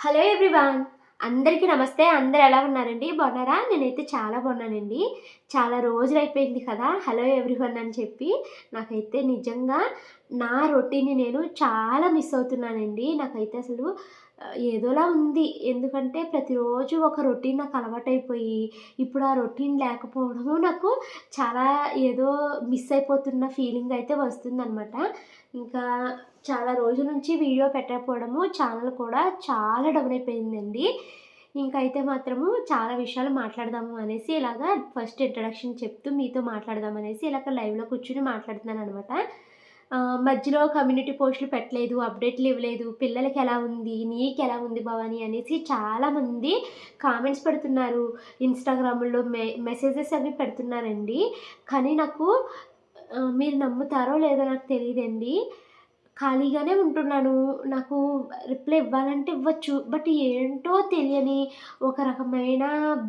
Hello everyone. అందరికీ నమస్తే. అందరు ఎలా ఉన్నారండి? బాగున్నారా? నేనైతే చాలా బాగున్నానండి. చాలా రోజులు అయిపోయింది కదా. హలో ఎవ్రీవన్ అని చెప్పి. నాకైతే నిజంగా నా రొటీన్ని నేను చాలా మిస్ అవుతున్నానండి. నాకైతే అసలు ఏదోలా ఉంది. ఎందుకంటే ప్రతిరోజు ఒక రొటీన్ నాకు అలవాటైపోయి ఇప్పుడు ఆ రొటీన్ లేకపోవడము నాకు చాలా ఏదో మిస్ అయిపోతున్న ఫీలింగ్ అయితే వస్తుందన్నమాట. ఇంకా చాలా రోజుల నుంచి వీడియో పెట్టకపోవడము ఛానల్ కూడా చాలా డౌన్ అయిపోయిందండి. ఇంకైతే మాత్రము చాలా విషయాలు మాట్లాడదాము అనేసి ఇలాగా ఫస్ట్ ఇంట్రడక్షన్ చెప్తూ మీతో మాట్లాడదాం అనేసి ఇలాగ లైవ్లో కూర్చుని మాట్లాడుతున్నాను అనమాట మధ్యలో కమ్యూనిటీ పోస్టులు పెట్టలేదు అప్డేట్లు ఇవ్వలేదు పిల్లలకి ఎలా ఉంది నీకు ఎలా ఉంది భవాని అనేసి చాలామంది కామెంట్స్ పెడుతున్నారు. ఇన్స్టాగ్రామ్లో మె మెసేజెస్ అవి పెడుతున్నారండి. కానీ నాకు మీరు నమ్ముతారో లేదో నాకు తెలియదండి. ఖాళీగానే ఉంటున్నాను. నాకు రిప్లై ఇవ్వాలంటే ఇవ్వచ్చు. బట్ ఏంటో తెలియని ఒక రకమైన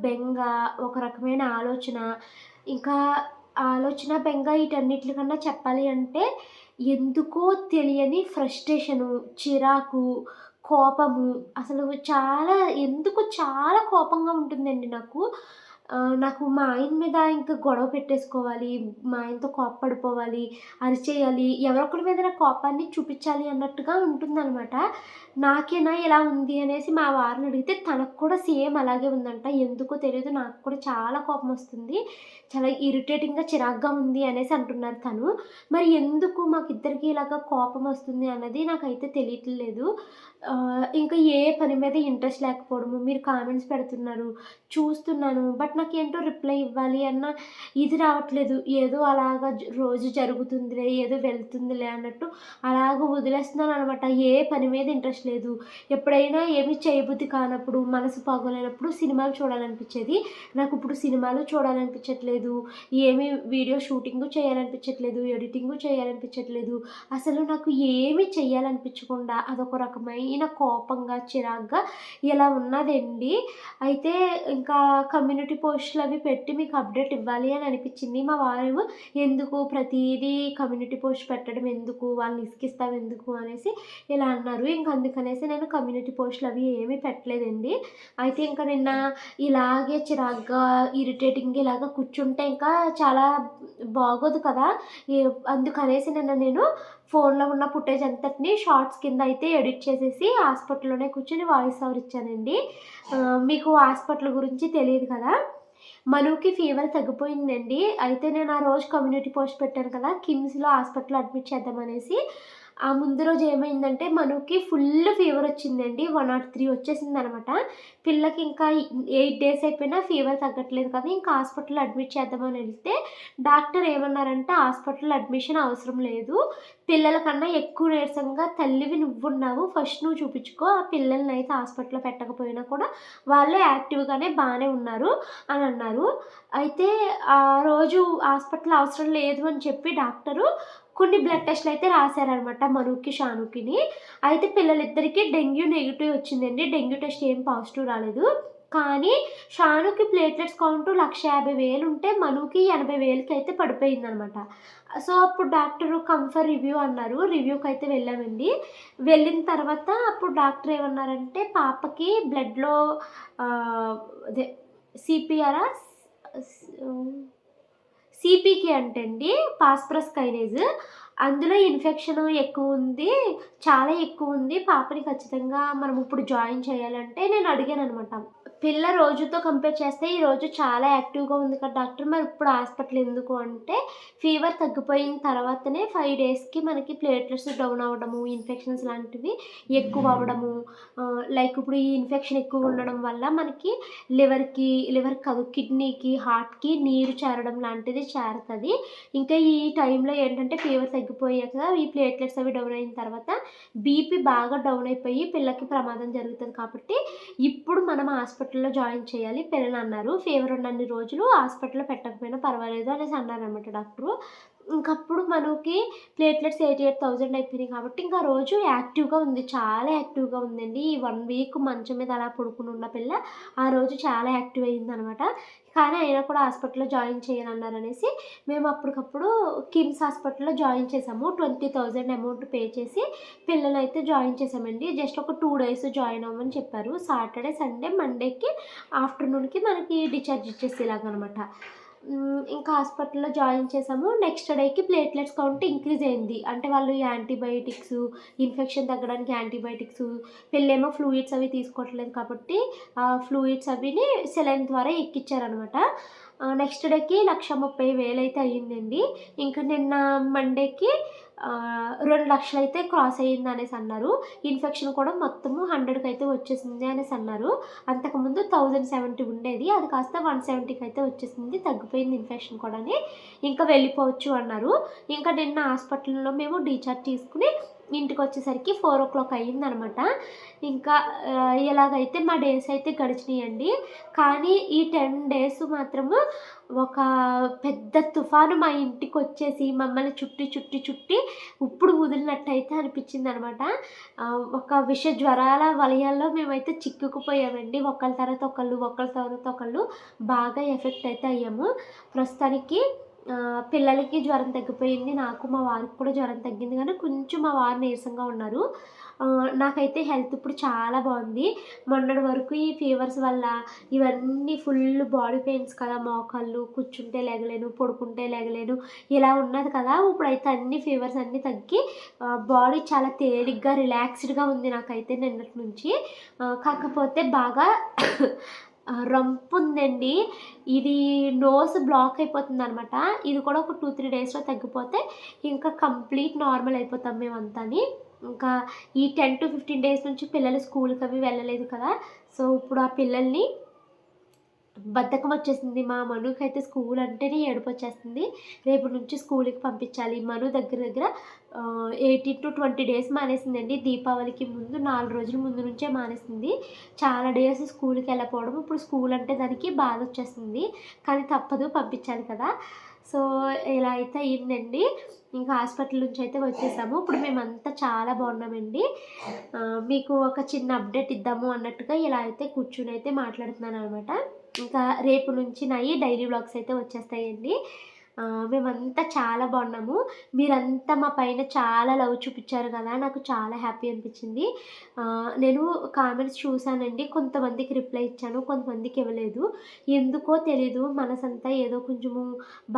బెంగ ఒక రకమైన ఆలోచన. ఇంకా ఆలోచన బెంగ వీటన్నిటికన్నా చెప్పాలి అంటే ఎందుకో తెలియని ఫ్రస్ట్రేషను చిరాకు కోపము. అసలు చాలా ఎందుకు చాలా కోపంగా ఉంటుందండి నాకు. నాకు మా ఆయన మీద ఇంకా గొడవ పెట్టేసుకోవాలి మా ఆయనతో కోప్పడిపోవాలి అరిచేయాలి ఎవరొకరి మీద నా కోపాన్ని చూపించాలి అన్నట్టుగా ఉంటుందన్నమాట. నాకేనా ఇలా ఉంది అనేసి మా వారిని అడిగితే తనకు కూడా సేమ్ అలాగే ఉందంట. ఎందుకో తెలియదు నాకు కూడా చాలా కోపం వస్తుంది. చాలా ఇరిటేటింగ్గా చిరాగ్గా ఉంది అనేసి అంటున్నారు తను. మరి ఎందుకు మాకిద్దరికి ఇలాగ కోపం వస్తుంది అన్నది నాకైతే తెలియట్లేదు. ఇంకా ఏ పని మీద ఇంట్రెస్ట్ లేకపోవడము మీరు కామెంట్స్ పెడుతున్నారు చూస్తున్నాను బట్ నాకు ఏంటో రిప్లై ఇవ్వాలి అన్న ఇది రావట్లేదు. ఏదో అలాగా రోజు జరుగుతుందిలే ఏదో వెళ్తుందిలే అన్నట్టు అలాగ వదిలేస్తున్నాను అనమాట ఏ పని మీద ఇంట్రెస్ట్ లేదు. ఎప్పుడైనా ఏమి చేయబుద్ధి కానప్పుడు మనసు బాగోలేనప్పుడు సినిమాలు చూడాలనిపించేది. నాకు ఇప్పుడు సినిమాలు చూడాలనిపించట్లేదు. ఏమి వీడియో షూటింగ్ చేయాలనిపించట్లేదు. ఎడిటింగ్ చేయాలనిపించట్లేదు. అసలు నాకు ఏమి చేయాలనిపించకుండా అదొక రకమైన కోపంగా చిరాగ్గా ఇలా ఉన్నదండి. అయితే ఇంకా కమ్యూనిటీ పోస్టులు అవి పెట్టి మీకు అప్డేట్ ఇవ్వాలి అని అనిపించింది. మా వారు ఎందుకు ప్రతిదీ కమ్యూనిటీ పోస్ట్ పెట్టడం ఎందుకు? వాళ్ళని ఇసుకిస్తాం ఎందుకు? అనేసి ఇలా అన్నారు. ఇంకా అందుకనేసి నేను కమ్యూనిటీ పోస్టులు అవి ఏమీ పెట్టలేదండి. అయితే ఇంకా నిన్న ఇలాగే చిరాగ్గా ఇరిటేటింగ్ ఇలాగ కూర్చుంటే ఇంకా చాలా బాగోదు కదా. అందుకనేసి నిన్న నేను ఫోన్లో ఉన్న ఫుటేజ్ అంతటిని షార్ట్స్ కింద అయితే ఎడిట్ చేసేసి హాస్పిటల్లోనే కూర్చొని వాయిస్ ఓవర్ ఇచ్చానండి. మీకు హాస్పిటల్ గురించి తెలియదు కదా? మనుకి ఫీవర్ తగ్గిపోయిందండి. అయితే నేను ఆ రోజు కమ్యూనిటీ పోస్ట్ పెట్టాను కదా కిమ్స్లో హాస్పిటల్ అడ్మిట్ చేద్దామనేసి ఆ ముందు రోజు ఏమైందంటే మనకి ఫుల్ ఫీవర్ వచ్చిందండి. వన్ నాట్ త్రీ వచ్చేసింది అనమాట పిల్లకి ఇంకా ఎయిట్ డేస్ అయిపోయినా ఫీవర్ తగ్గట్లేదు కదా ఇంకా హాస్పిటల్ అడ్మిట్ చేద్దామని వెళ్తే డాక్టర్ ఏమన్నారంటే హాస్పిటల్ అడ్మిషన్ అవసరం లేదు. పిల్లల కన్నా ఎక్కువ నీరసంగా తల్లివి నువ్వున్నావు ఫస్ట్ నువ్వు చూపించుకో ఆ పిల్లల్ని అయితే హాస్పిటల్లో పెట్టకపోయినా కూడా వాళ్ళే యాక్టివ్గానే బాగానే ఉన్నారు అని అన్నారు. అయితే ఆ రోజు హాస్పిటల్ అవసరం లేదు అని చెప్పి డాక్టరు కొన్ని బ్లడ్ టెస్ట్లు అయితే రాశారనమాట మనుకి షానుకిని. అయితే పిల్లలిద్దరికీ డెంగ్యూ నెగిటివ్ వచ్చిందండి. డెంగ్యూ టెస్ట్ ఏం పాజిటివ్ రాలేదు. కానీ షానుకి ప్లేట్లెట్స్ కౌంట్ లక్ష యాభై వేలు ఉంటే మనుకి ఎనభై వేలకి అయితే పడిపోయింది అనమాట సో అప్పుడు డాక్టర్ కంఫర్ రివ్యూ అన్నారు. రివ్యూకి అయితే వెళ్ళామండి. వెళ్ళిన తర్వాత అప్పుడు డాక్టర్ ఏమన్నారంటే పాపకి బ్లడ్లో అదే సిపిఆరా సిపికి అంటండి పాస్ప్రస్ కైనేజ్. అందులో ఇన్ఫెక్షన్ ఎక్కువ ఉంది చాలా ఎక్కువ ఉంది. పాపని ఖచ్చితంగా మనం ఇప్పుడు జాయిన్ చేయాలంటే నేను అడిగాను అనమాట పిల్ల రోజుతో కంపేర్ చేస్తే ఈ రోజు చాలా యాక్టివ్గా ఉంది కదా డాక్టర్. మరి ఇప్పుడు హాస్పిటల్ ఎందుకు అంటే ఫీవర్ తగ్గిపోయిన తర్వాతనే ఫైవ్ డేస్కి మనకి ప్లేట్లెట్స్ డౌన్ అవ్వడము ఇన్ఫెక్షన్స్ లాంటివి ఎక్కువ అవ్వడము లైక్ ఇప్పుడు ఈ ఇన్ఫెక్షన్ ఎక్కువ ఉండడం వల్ల మనకి లివర్కి లివర్ కాదు కిడ్నీకి హార్ట్కి నీరు చేరడం లాంటిది చేరుతుంది. ఇంకా ఈ టైంలో ఏంటంటే ఫీవర్ తగ్గిపోయాక ఈ ప్లేట్లెట్స్ అవి డౌన్ అయిన తర్వాత బీపీ బాగా డౌన్ అయిపోయి పిల్లకి ప్రమాదం జరుగుతుంది కాబట్టి ఇప్పుడు మనం హాస్పిటల్ హాస్పిటల్లో జాయిన్ చేయాలి పిల్లలు అన్నారు ఫీవర్ ఉన్నన్ని రోజులు హాస్పిటల్లో పెట్టకపోయినా పర్వాలేదు అనేసి అన్నారు అనమాట డాక్టరు. ఇంకప్పుడు మనకి ప్లేట్లెట్స్ ఎయిటీ ఎయిట్ థౌజండ్ అయిపోయినాయి కాబట్టి ఇంకా రోజు యాక్టివ్గా ఉంది. చాలా యాక్టివ్గా ఉందండి. ఈ వన్ వీక్ మంచం మీద అలా పడుకుని ఉన్న పిల్ల ఆ రోజు చాలా యాక్టివ్ అయ్యిందనమాట. కానీ అయినా కూడా హాస్పిటల్లో జాయిన్ చేయాలన్నారు అనేసి మేము అప్పటికప్పుడు కిమ్స్ హాస్పిటల్లో జాయిన్ చేసాము. ట్వంటీ థౌజండ్ అమౌంట్ పే చేసి పిల్లలు అయితే జాయిన్ చేసామండి. జస్ట్ ఒక టూ డేస్ జాయిన్ అవ్వమని చెప్పారు. సాటర్డే సండే మండేకి ఆఫ్టర్నూన్కి మనకి డిశ్చార్జ్ ఇచ్చేసేలాగనమాట. మ్, ఇంకా హాస్పిటల్లో జాయిన్ చేసాము నెక్స్ట్ డేకి ప్లేట్లెట్స్ కౌంట్ ఇంక్రీజ్ అయింది. అంటే వాళ్ళు యాంటీబయాటిక్స్ ఇన్ఫెక్షన్ తగ్గడానికి యాంటీబయాటిక్స్ పెళ్ళేమో ఫ్లూయిడ్స్ అవి తీసుకోవట్లేదు కాబట్టి ఆ ఫ్లూయిడ్స్ అవిని సెలైన్ ద్వారా ఎక్కిచ్చారనమాట. నెక్స్ట్ డేకి లక్ష ముప్పై వేలు అయితే అయ్యిందండి. ఇంకా నిన్న మండేకి రెండు లక్షలు అయితే క్రాస్ అయ్యింది అనేసి అన్నారు. ఇన్ఫెక్షన్ కూడా మొత్తము హండ్రెడ్కి అయితే వచ్చేసింది అనేసి అన్నారు. అంతకుముందు థౌజండ్ సెవెంటీ ఉండేది అది కాస్త వన్ సెవెంటీకి అయితే వచ్చేసింది తగ్గిపోయింది ఇన్ఫెక్షన్ కూడా ఇంకా వెళ్ళిపోవచ్చు అన్నారు. ఇంకా నిన్న హాస్పిటల్లో మేము డీచార్జ్ తీసుకుని ఇంటికి వచ్చేసరికి ఫోర్ ఓ క్లాక్ అయ్యిందనమాట. ఇంకా ఇలాగైతే మా డేస్ అయితే గడిచినాయండి. కానీ ఈ టెన్ డేస్ మాత్రము ఒక పెద్ద తుఫాను మా ఇంటికి వచ్చేసి మమ్మల్ని చుట్టి చుట్టి చుట్టి ఇప్పుడు వదిలినట్టయితే అనిపించింది అనమాట ఒక విష జ్వరాల వలయాల్లో మేమైతే చిక్కుకుపోయామండి. ఒకళ్ళ తర్వాత ఒకళ్ళు ఒకళ్ళ తర్వాత ఒకళ్ళు బాగా ఎఫెక్ట్ అయితే అయ్యాము. ప్రస్తుతానికి పిల్లలకి జ్వరం తగ్గిపోయింది. నాకు మా వారికి కూడా జ్వరం తగ్గింది. కానీ కొంచెం మా వారు నీరసంగా ఉన్నారు. నాకైతే హెల్త్ ఇప్పుడు చాలా బాగుంది. మొన్నటి వరకు ఈ ఫీవర్స్ వల్ల ఇవన్నీ ఫుల్ బాడీ పెయిన్స్ కదా. మోకాళ్ళు కూర్చుంటే లేగలేను పడుకుంటే లేగలేను ఇలా ఉన్నది కదా. ఇప్పుడైతే అన్ని ఫీవర్స్ అన్నీ తగ్గి బాడీ చాలా తేలిగ్గా రిలాక్స్డ్గా ఉంది నాకైతే నిన్నటి నుంచి. కాకపోతే బాగా రంపు ఉందండి ఇది నోస్ బ్లాక్ అయిపోతుంది అనమాట ఇది కూడా ఒక టూ త్రీ డేస్లో తగ్గిపోతే ఇంకా కంప్లీట్ నార్మల్ అయిపోతాం మేమంతాని. ఇంకా ఈ టెన్ టు ఫిఫ్టీన్ డేస్ నుంచి పిల్లలు స్కూల్కి అవి వెళ్ళలేదు కదా. సో ఇప్పుడు ఆ పిల్లల్ని బద్ధకం వచ్చేసింది. మా మనుకి అయితే స్కూల్ అంటేనే ఏడుపు వచ్చేస్తుంది రేపు నుంచి స్కూల్కి పంపించాలి. మను దగ్గర దగ్గర ఎయిటీన్ టు ట్వంటీ డేస్ మానేసిందండి. దీపావళికి ముందు నాలుగు రోజుల ముందు నుంచే మానేసింది. చాలా డేస్ స్కూల్కి వెళ్ళకపోవడం ఇప్పుడు స్కూల్ అంటే దానికి బాధ వచ్చేస్తుంది కానీ తప్పదు పంపించాలి కదా. సో ఇలా అయితే అయిందండి. ఇంకా హాస్పిటల్ నుంచి అయితే వచ్చేసాము. ఇప్పుడు మేమంతా చాలా బాగున్నామండి. మీకు ఒక చిన్న అప్డేట్ ఇద్దాము అన్నట్టుగా ఇలా అయితే కూర్చుని అయితే మాట్లాడుతున్నాను అనమాట ఇంకా రేపు నుంచి నాయి డైలీ వ్లాగ్స్ అయితే వచ్చేస్తాయండి. మేమంతా చాలా బాగున్నాము. మీరంతా మా పైన చాలా లవ్ చూపించారు కదా నాకు చాలా హ్యాపీ అనిపించింది. నేను కామెంట్స్ చూశానండి కొంతమందికి రిప్లై ఇచ్చాను కొంతమందికి ఇవ్వలేదు. ఎందుకో తెలీదు మనసంతా ఏదో కొంచెము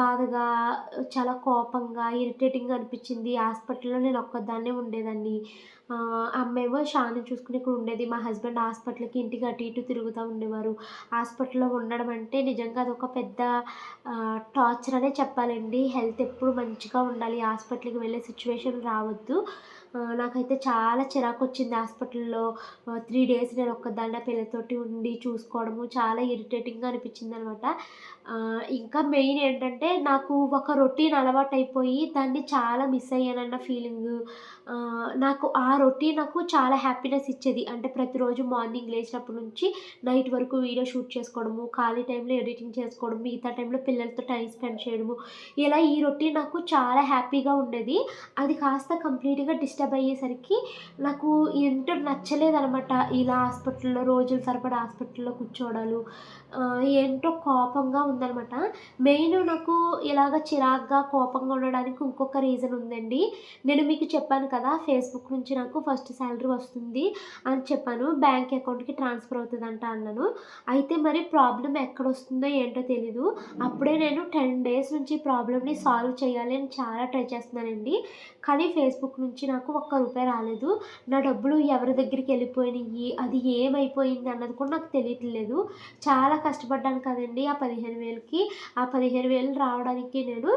బాధగా చాలా కోపంగా ఇరిటేటింగ్గా అనిపించింది. హాస్పిటల్లో నేను ఒక్కదాన్నే ఉండేదాన్ని. అమ్మేమో షాని చూసుకుని ఇక్కడ ఉండేది. మా హస్బెండ్ హాస్పిటల్కి ఇంటికి అటు ఇటు తిరుగుతూ ఉండేవారు. హాస్పిటల్లో ఉండడం అంటే నిజంగా అదొక పెద్ద టార్చర్ అనే చెప్పాలండి. హెల్త్ ఎప్పుడు మంచిగా ఉండాలి. హాస్పిటల్కి వెళ్ళే సిచ్యువేషన్ రావద్దు. నాకైతే చాలా చిరాకు వచ్చింది హాస్పిటల్లో త్రీ డేస్ నేను ఒక్కదాన్న పిల్లతోటి ఉండి చూసుకోవడము చాలా ఇరిటేటింగ్గా అనిపించింది అనమాట ఇంకా మెయిన్ ఏంటంటే నాకు ఒక రొటీన్ అలవాటు అయిపోయి దాన్ని చాలా మిస్ అయ్యానన్న ఫీలింగ్. నాకు ఆ రొటీన్ నాకు చాలా హ్యాపీనెస్ ఇచ్చేది. అంటే ప్రతిరోజు మార్నింగ్ లేచినప్పటి నుంచి నైట్ వరకు వీడియో షూట్ చేసుకోవడము ఖాళీ టైంలో ఎడిటింగ్ చేసుకోవడం మిగతా టైంలో పిల్లలతో టైం స్పెండ్ చేయడము. ఇలా ఈ రొటీన్ నాకు చాలా హ్యాపీగా ఉండేది. అది కాస్త కంప్లీట్గా డిస్టర్బ్ అయ్యేసరికి నాకు ఏంటో నచ్చలేదనమాట ఇలా హాస్పిటల్లో రోజులు సరిపడా హాస్పిటల్లో కూర్చోవడాలు ఏంటో కోపంగా ఉందనమాట మెయిన్ నాకు ఇలాగ చిరాగ్గా కోపంగా ఉండడానికి ఇంకొక రీజన్ ఉందండి. నేను మీకు చెప్పాను కదా ఫేస్బుక్ నుంచి నాకు ఫస్ట్ శాలరీ వస్తుంది అని చెప్పాను. బ్యాంక్ అకౌంట్కి ట్రాన్స్ఫర్ అవుతుందంట అన్నాను. అయితే మరి ప్రాబ్లం ఎక్కడ వస్తుందో ఏంటో తెలీదు. అప్పుడే నేను టెన్ డేస్ నుంచి ప్రాబ్లమ్ని సాల్వ్ చేయాలి అని చాలా ట్రై చేస్తున్నానండి. కానీ ఫేస్బుక్ నుంచి నాకు ఒక్క రూపాయి రాలేదు. నా డబ్బులు ఎవరి దగ్గరికి వెళ్ళిపోయినాయి? అది ఏమైపోయింది అన్నది కూడా నాకు తెలియట్లేదు. చాలా కష్టపడ్డాను కదండి ఆ పదిహేను వేలకి. ఆ పదిహేను వేలు రావడానికి నేను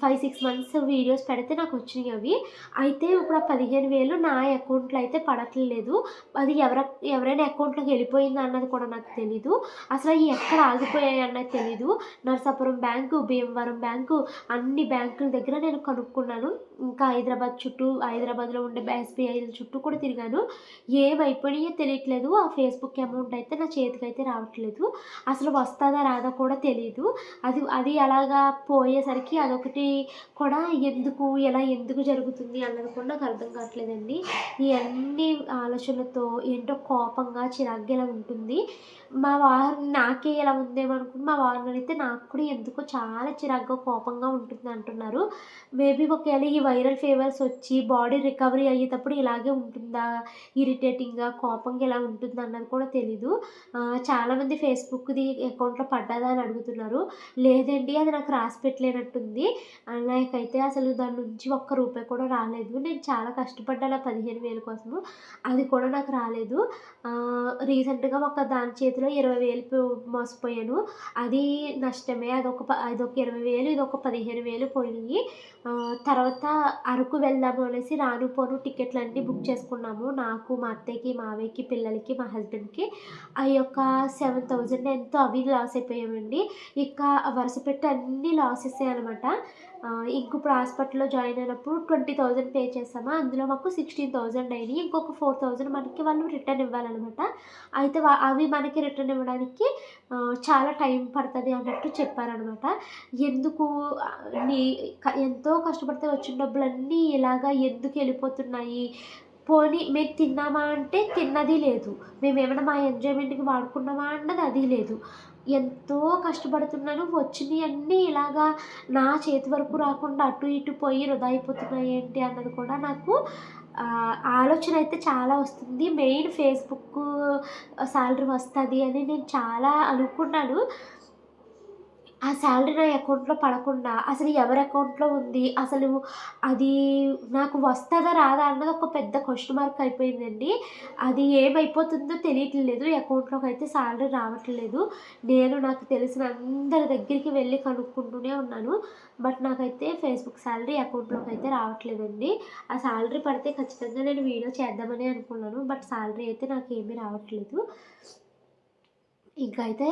ఫైవ్ సిక్స్ మంత్స్ వీడియోస్ పెడితే నాకు వచ్చినాయి అవి. అయితే ఇప్పుడు ఆ పదిహేను వేలు నా అకౌంట్లో అయితే పడట్లేదు. అది ఎవర ఎవరైనా అకౌంట్లోకి వెళ్ళిపోయిందా అన్నది కూడా నాకు తెలీదు. అసలు అవి ఎక్కడ ఆగిపోయాయి అన్నది తెలీదు. నరసాపురం బ్యాంకు భీమవరం బ్యాంకు అన్ని బ్యాంకుల దగ్గర నేను కనుక్కున్నాను. ఇంకా హైదరాబాద్ చుట్టూ హైదరాబాద్లో ఉండే ఎస్బీఐ చుట్టూ కూడా తిరిగాను. ఏమైపోయినాయో తెలియట్లేదు. ఆ ఫేస్బుక్ అమౌంట్ అయితే నా చేతికి అయితే రావట్లేదు. అసలు వస్తుందా రాదా కూడా తెలియదు అది అది అలాగా పోయేసరికి అదొకటి కూడా ఎందుకు ఎలా ఎందుకు జరుగుతుంది అన్నది కూడా నాకు అర్థం కావట్లేదండి. ఈ అన్ని ఆలోచనలతో ఏంటో కోపంగా చిరాగ్గా ఉంటుంది. మా వారు నాకే ఇలా ఉందేమో అనుకుంటే మా వారిని అయితే నాకు కూడా ఎందుకో చాలా చిరాగ్గా కోపంగా ఉంటుంది అంటున్నారు. మేబీ ఒకవేళ ఈ వైరల్ ఫీవర్స్ వచ్చి బాడీ రికవరీ అయ్యేటప్పుడు ఇలాగే ఉంటుందా? ఇరిటేటింగ్గా కోపంగా ఇలా ఉంటుందా అన్నది కూడా తెలీదు. చాలామంది ఫేస్బుక్ది అకౌంట్లో పడ్డదా అని అడుగుతున్నారు. లేదండి అది నాకు రాసి పెట్టలేనట్టుంది. నాకైతే అసలు దాని నుంచి ఒక్క రూపాయి కూడా రాలేదు. నేను నేను చాలా కష్టపడ్డాను ఆ పదిహేను వేల కోసము. అది కూడా నాకు రాలేదు. రీసెంట్గా ఒక దాని చేతిలో ఇరవై వేలు మోసపోయాను. అది నష్టమే. అదొక అదొక ఇరవై వేలు ఇదొక పదిహేను వేలు పోయినాయి. తర్వాత అరకు వెళ్దాము అనేసి రాను పోను టికెట్లు అన్నీ బుక్ చేసుకున్నాము. నాకు మా అత్తయ్యకి మావయ్యకి పిల్లలకి మా హస్బెండ్కి. ఆ యొక్క సెవెన్ థౌజండ్ ఎంతో అవి లాస్ అయిపోయామండి. ఇక వరుస పెట్టి అన్నీ లాసెస్ అనమాట ఇంక ఇప్పుడు హాస్పిటల్లో జాయిన్ అయినప్పుడు ట్వంటీ థౌజండ్ పే చేసామా అందులో మాకు సిక్స్టీన్ థౌజండ్ అయినాయి. ఇంకొక ఫోర్ థౌజండ్ మనకి వాళ్ళు రిటర్న్ ఇవ్వాలన్నమాట. అయితే అవి మనకి రిటర్న్ ఇవ్వడానికి చాలా టైం పడుతుంది అన్నట్టు చెప్పారనమాట ఎందుకు నీ ఎంతో కష్టపడితే వచ్చిన డబ్బులన్నీ ఇలాగా ఎందుకు వెళ్ళిపోతున్నాయి? పోనీ మేము తిన్నామా అంటే తిన్నది లేదు. మేము ఏమైనా మా ఎంజాయ్మెంట్కి వాడుకున్నామా అన్నది అది లేదు. ఎంతో కష్టపడుతున్నాను వచ్చినవి అన్నీ ఇలాగా నా చేతి వరకు రాకుండా అటు ఇటు పోయి వృధా అయిపోతున్నాయి ఏంటి అన్నది కూడా నాకు ఆలోచన అయితే చాలా వస్తుంది. మెయిన్ ఫేస్బుక్ శాలరీ వస్తుంది అని నేను చాలా అనుకున్నాను. ఆ శాలరీ నా అకౌంట్లో పడకుండా అసలు ఎవరి అకౌంట్లో ఉంది? అసలు అది నాకు వస్తుందా రాదా అన్నది ఒక పెద్ద క్వశ్చన్ మార్క్ అయిపోయిందండి. అది ఏమైపోతుందో తెలియట్లేదు. అకౌంట్లోకి అయితే శాలరీ రావట్లేదు. నేను నాకు తెలిసిన అందరి దగ్గరికి వెళ్ళి కనుక్కుంటూనే ఉన్నాను. బట్ నాకైతే ఫేస్బుక్ శాలరీ అకౌంట్లోకి అయితే రావట్లేదండి. ఆ శాలరీ పడితే ఖచ్చితంగా నేను వీడియో చేద్దామని అనుకున్నాను. బట్ శాలరీ అయితే నాకు ఏమీ రావట్లేదు. ఇంకా అయితే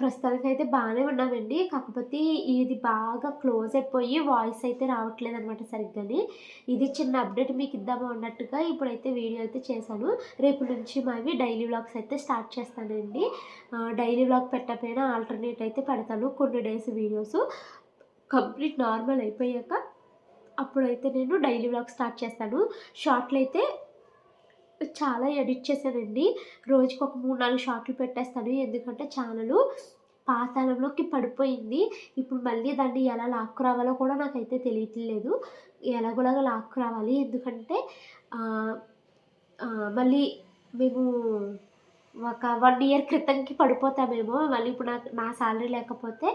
ప్రస్తుతానికి అయితే బాగానే ఉన్నామండి. కాకపోతే ఇది బాగా క్లోజ్ అయిపోయి వాయిస్ అయితే రావట్లేదు అనమాట సరిగ్గాని. ఇది చిన్న అప్డేట్ మీకు ఇద్దాము అన్నట్టుగా ఇప్పుడైతే వీడియో అయితే చేశాను. రేపు నుంచి మావి డైలీ వ్లాగ్స్ అయితే స్టార్ట్ చేస్తానండి. డైలీ వ్లాగ్ పెట్టకపోయినా ఆల్టర్నేట్ అయితే పెడతాను కొన్ని డేస్ వీడియోస్. కంప్లీట్ నార్మల్ అయిపోయాక అప్పుడైతే నేను డైలీ వ్లాగ్ స్టార్ట్ చేస్తాను. షార్ట్లు అయితే చాలా ఎడిట్ చేశానండి రోజుకి ఒక మూడు నాలుగు షార్ట్లు పెట్టేస్తాను ఎందుకంటే ఛానల్ పాతాళంలోకి పడిపోయింది. ఇప్పుడు మళ్ళీ దాన్ని ఎలా లాక్కు రావాలో కూడా నాకైతే తెలియట్లేదు. ఎలాగోలాగా లాక్కు రావాలి ఎందుకంటే మళ్ళీ మేము ఒక వన్ ఇయర్ క్రితంకి పడిపోతామేమో మళ్ళీ ఇప్పుడు నాకు నా శాలరీ లేకపోతే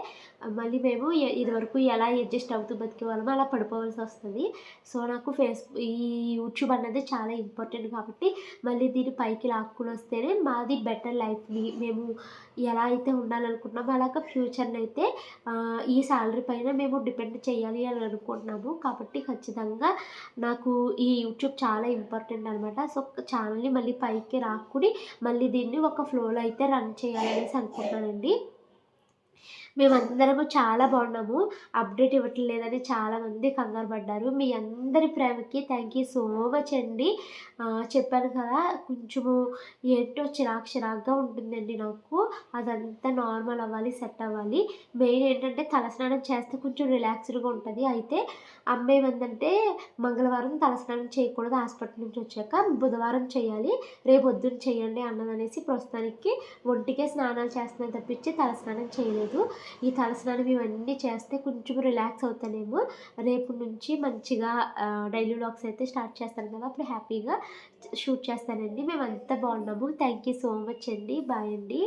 మళ్ళీ మేము ఇదివరకు ఎలా అడ్జస్ట్ అవుతూ బతికేవాళ్ళమో అలా పడిపోవాల్సి వస్తుంది. సో నాకు ఫేస్ ఈ యూట్యూబ్ అన్నది చాలా ఇంపార్టెంట్ కాబట్టి మళ్ళీ దీన్ని పైకి లాక్కుని వస్తేనే మాది బెటర్ లైఫ్ని మేము ఎలా అయితే ఉండాలనుకుంటున్నామో అలాగ ఫ్యూచర్ని అయితే ఈ శాలరీ పైన మేము డిపెండ్ చేయాలి అని అనుకుంటున్నాము. కాబట్టి ఖచ్చితంగా నాకు ఈ యూట్యూబ్ చాలా ఇంపార్టెంట్ అనమాట సో ఛానల్ని మళ్ళీ పైకి రాక్కుని మళ్ళీ దీన్ని ఒక ఫ్లోలో అయితే రన్ చేయాలనేసి అనుకుంటున్నానండి మేమందరము చాలా బాగున్నాము. అప్డేట్ ఇవ్వట్లేదని చాలామంది కంగారు పడ్డారు. మీ అందరి ప్రేమకి థ్యాంక్ యూ సో మచ్ అండి. చెప్పాను కదా కొంచెము ఏంటో చిరాకు చిరాకుగా ఉంటుందండి నాకు. అదంతా నార్మల్ అవ్వాలి సెట్ అవ్వాలి. మెయిన్ ఏంటంటే తలస్నానం చేస్తే కొంచెం రిలాక్స్డ్గా ఉంటుంది. అయితే అమ్మ ఏమందంటే మంగళవారం తలస్నానం చేయకూడదు హాస్పిటల్ నుంచి వచ్చాక బుధవారం చేయాలి రేపు పొద్దున్న చేయండి అన్నదనేసి ప్రస్తుతానికి ఒంటికే స్నానాలు చేస్తున్నాను తప్పించి తలస్నానం చేయలేదు. ఈ తలస్నానం ఇవన్నీ చేస్తే కొంచెం రిలాక్స్ అవుతానేమో. రేపు నుంచి మంచిగా డైలీ వ్లాగ్స్ అయితే స్టార్ట్ చేస్తాను కదా అప్పుడు హ్యాపీగా షూట్ చేస్తానండి. మేము అంతా బాగున్నాము. థ్యాంక్ యూ సో మచ్ అండి. బాయ్ అండి.